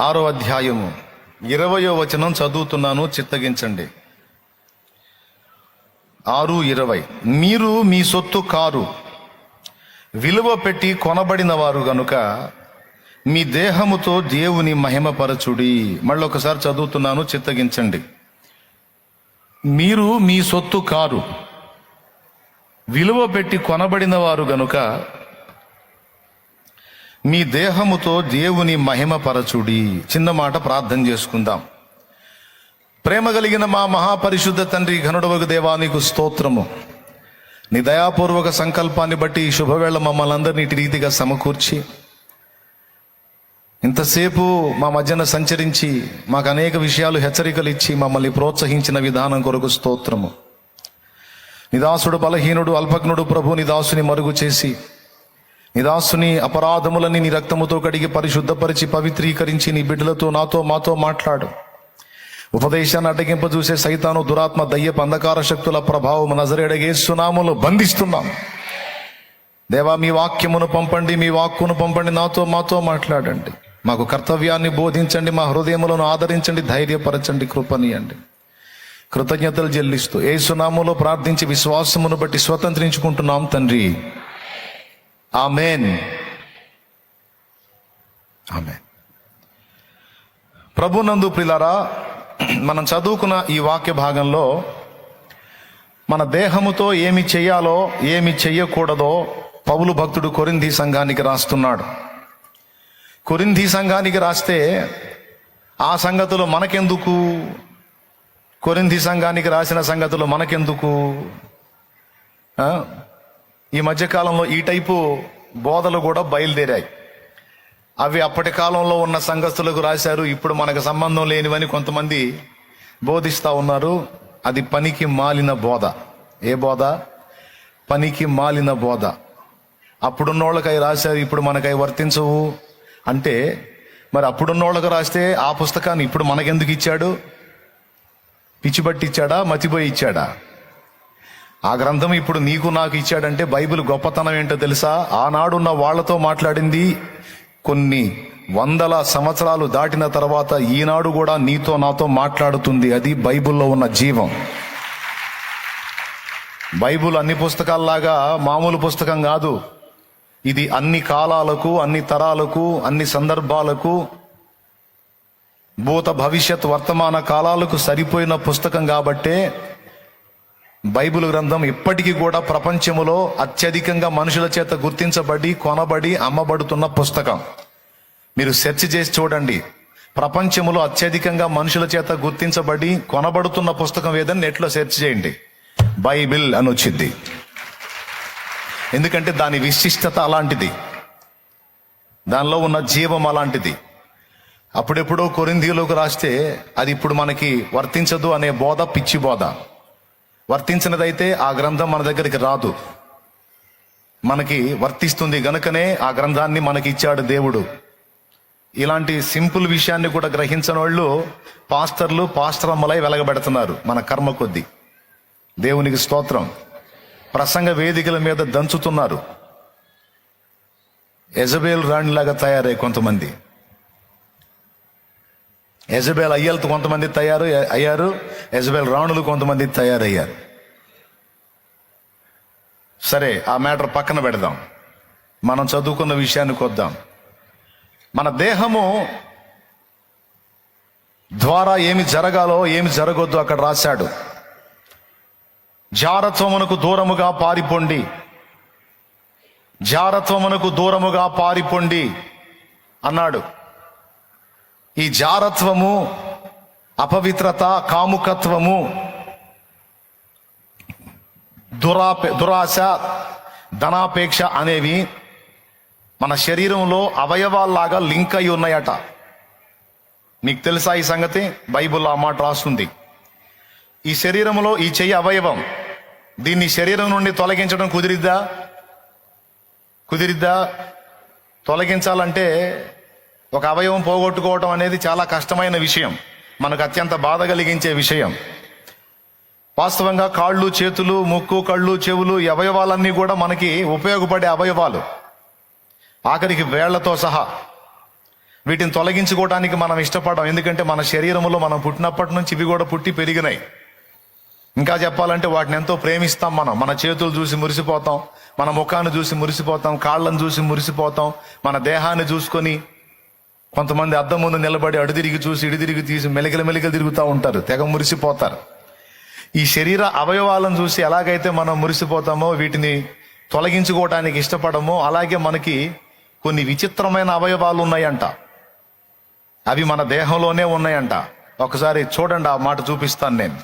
ఆరో అధ్యాయము. ఇరవయో వచనం చదువుతున్నాను చిత్తగించండి. ఆరు ఇరవై. మీరు మీ సొత్తు కారు. విలువ పెట్టి కొనబడిన వారు గనుక మీ దేహముతో దేవుని మహిమపరచుడి. మళ్ళొకసారి చదువుతున్నాను చిత్తగించండి. మీరు మీ సొత్తు కారు. విలువ పెట్టి కొనబడిన వారు గనుక మీ దేహముతో దేవుని మహిమపరచుడి. చిన్న మాట ప్రార్థన చేసుకుందాం. ప్రేమ కలిగిన మా మహాపరిశుద్ధ తండ్రి ఘనుడవగు దేవానికి స్తోత్రము. నీ దయాపూర్వక సంకల్పాన్ని బట్టి ఈ శుభవేళ మమ్మల్ని అందరినీ ఇటు రీతిగా సమకూర్చి ఇంతసేపు మా మధ్యన సంచరించి మాకు అనేక విషయాలు హెచ్చరికలు ఇచ్చి మమ్మల్ని ప్రోత్సహించిన విధానం కొరకు స్తోత్రము. నిదాసుడు బలహీనుడు అల్పజ్ఞుడు ప్రభు నిదాసుని మరుగు చేసి నిదాసుని అపరాధములని నీ రక్తముతో కడిగి పరిశుద్ధపరిచి పవిత్రీకరించి నీ బిడ్డలతో నాతో మాతో మాట్లాడు. ఉపదేశాన్ని అడ్డగింప చూసే సైతాను దురాత్మ దయ్యపు అంధకార శక్తుల ప్రభావం నజరేడగేస్తున్నాములు బంధిస్తున్నాం. దేవా మీ వాక్యమును పంపండి మీ వాక్కును పంపండి నాతో మాతో మాట్లాడండి. మాకు కర్తవ్యాన్ని బోధించండి మా హృదయములను ఆదరించండి ధైర్యపరచండి కృపనీయండి. కృతజ్ఞతలు చెల్లిస్తూ ఏ సునాములో ప్రార్థించి విశ్వాసమును బట్టి స్వతంత్రించుకుంటున్నాం తండ్రి. ఆమెన్ ఆమెన్ ప్రభునందు ప్రిలారా మనం చదువుకున్న ఈ వాక్య భాగంలో మన దేహముతో ఏమి చేయాలో ఏమి చెయ్యకూడదో పౌలు భక్తుడు కొరింధీ సంఘానికి రాస్తున్నాడు. కొరింధీ సంఘానికి రాస్తే ఆ సంగతులు మనకెందుకు? కొరింధీ సంఘానికి రాసిన సంగతులు మనకెందుకు? ఈ మధ్యకాలంలో ఈ టైపు బోధలు కూడా బయలుదేరాయి. అవి అప్పటి కాలంలో ఉన్న సంఘస్థులకు రాశారు ఇప్పుడు మనకు సంబంధం లేనివని కొంతమంది బోధిస్తూ ఉన్నారు. అది పనికి మాలిన బోధ. ఏ బోధ? పనికి మాలిన బోధ. అప్పుడున్నోళ్ళకై రాశారు ఇప్పుడు మనకై వర్తించవు. అంటే మరి అప్పుడున్నోళ్ళకు రాస్తే ఆ పుస్తకాన్ని ఇప్పుడు మనకెందుకు ఇచ్చాడు? పిచ్చిబట్టి ఇచ్చాడా మతిపోయి ఇచ్చాడా ఆ గ్రంథం ఇప్పుడు నీకు నాకు ఇచ్చాడంటే బైబిల్ గొప్పతనం ఏంటో తెలుసా? ఆనాడున్న వాళ్ళతో మాట్లాడింది కొన్ని వందల సంవత్సరాలు దాటిన తర్వాత ఈనాడు కూడా నీతో నాతో మాట్లాడుతుంది. అది బైబిల్లో ఉన్న జీవం. బైబిల్ అన్ని పుస్తకాల్లాగా మామూలు పుస్తకం కాదు. ఇది అన్ని కాలాలకు అన్ని తరాలకు అన్ని సందర్భాలకు భూత భవిష్యత్ వర్తమాన కాలాలకు సరిపోయిన పుస్తకం కాబట్టే బైబిల్ గ్రంథం ఇప్పటికీ కూడా ప్రపంచములో అత్యధికంగా మనుషుల చేత గుర్తించబడి కొనబడి అమ్మబడుతున్న పుస్తకం. మీరు సెర్చ్ చేసి చూడండి. ప్రపంచములో అత్యధికంగా మనుషుల చేత గుర్తించబడి కొనబడుతున్న పుస్తకం ఏదని నెట్లో సెర్చ్ చేయండి. బైబిల్ అని వచ్చింది. ఎందుకంటే దాని విశిష్టత అలాంటిది. దానిలో ఉన్న జీవం అలాంటిది. అప్పుడెప్పుడో కొరిందీలోకి రాస్తే అది ఇప్పుడు మనకి వర్తించదు అనే బోధ పిచ్చి బోధ. వర్తించినదైతే ఆ గ్రంథం మన దగ్గరికి రాదు. మనకి వర్తిస్తుంది గనుకనే ఆ గ్రంథాన్ని మనకి ఇచ్చాడు దేవుడు. ఇలాంటి సింపుల్ విషయాన్ని కూడా గ్రహించని వాళ్ళు పాస్టర్లు పాస్టరమ్మలై వెలగబెడుతున్నారు మన కర్మ కొద్దీ. దేవునికి స్తోత్రం. ప్రసంగ వేదికల మీద దంచుతున్నారు. ఎజబేల్ రాణిలాగా తయారై కొంతమంది. యజబేల్ అయ్యలతో కొంతమంది తయారు అయ్యారు. యజబేల్ రాణులు కొంతమంది తయారయ్యారు. సరే ఆ మ్యాటర్ పక్కన పెడదాం. మనం చదువుకున్న విషయానికి వద్దాం మన దేహము ద్వారా ఏమి జరగాలో ఏమి జరగొద్దు అక్కడ రాశాడు. జారత్వమునకు దూరముగా పారిపోండి. జారత్వమునకు దూరముగా పారిపోండి అన్నాడు. ఈ జారత్వము అపవిత్రత కాముకత్వము దురాపే దురాశ ధనాపేక్ష అనేవి మన శరీరంలో అవయవాల్లాగా లింక్ అయి ఉన్నాయట. నీకు తెలుసా ఈ సంగతి? బైబిల్లో ఆ మాట రాస్తుంది. ఈ శరీరంలో ఈ చెయ్యి అవయవం దీన్ని శరీరం నుండి తొలగించడం కుదిరిద్దా? కుదిరిద్దా? తొలగించాలంటే ఒక అవయవం పోగొట్టుకోవటం అనేది చాలా కష్టమైన విషయం. మనకు అత్యంత బాధ కలిగించే విషయం. వాస్తవంగా కాళ్ళు చేతులు ముక్కు కళ్ళు చెవులు ఈ అవయవాలన్నీ కూడా మనకి ఉపయోగపడే అవయవాలు. ఆఖరికి వేళ్ళతో సహా. వీటిని తొలగించుకోవడానికి మనం ఇష్టపడం ఎందుకంటే మన శరీరంలో మనం పుట్టినప్పటి నుంచి ఇవి కూడా పుట్టి పెరిగినాయి. ఇంకా చెప్పాలంటే వాటిని ఎంతో ప్రేమిస్తాం మనం. మన చేతులు చూసి మురిసిపోతాం మన ముఖాన్ని చూసి మురిసిపోతాం కాళ్ళను చూసి మురిసిపోతాం మన దేహాన్ని చూసుకొని కొంతమంది అద్దం ముందు నిలబడి అడు తిరిగి చూసి ఇడు తిరిగి తీసి మెలికలు మెలికలు తిరుగుతూ ఉంటారు. తెగ మురిసిపోతారు. ఈ శరీర అవయవాలను చూసి ఎలాగైతే మనం మురిసిపోతామో వీటిని తొలగించుకోవడానికి ఇష్టపడమో అలాగే మనకి కొన్ని విచిత్రమైన అవయవాలు ఉన్నాయంట. అవి మన దేహంలోనే ఉన్నాయంట. ఒకసారి చూడండి ఆ మాట చూపిస్తాను నేను.